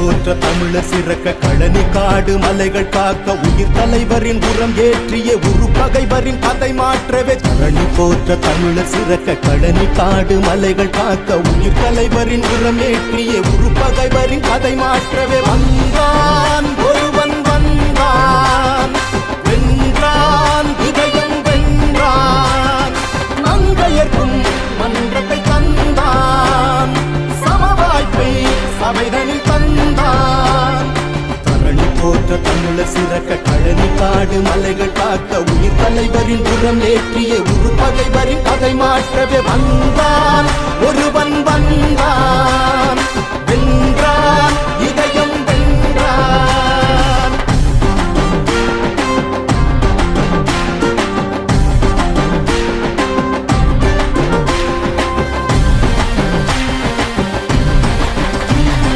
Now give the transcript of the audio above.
போற்ற தமிழர் சிறக்க கழனி காடு மலைகள் காக்க உயிர் தலைவரின் உரம் ஏற்றிய உரு பகைவரின் கதை மாற்றவே. கழனி போற்ற தமிழர் சிறக்க கழனி காடு மலைகள் காக்க உயிர் தலைவரின் உரம் ஏற்றிய உரு பகைவரின் கதை மாற்றவே. வந்தான் திறக்க கழனி காடு மலைகள் காக்க உயிர் தலைவரின் புறம் ஏற்றிய உரு பகைவரின் பகை மாற்றவே வந்தான்.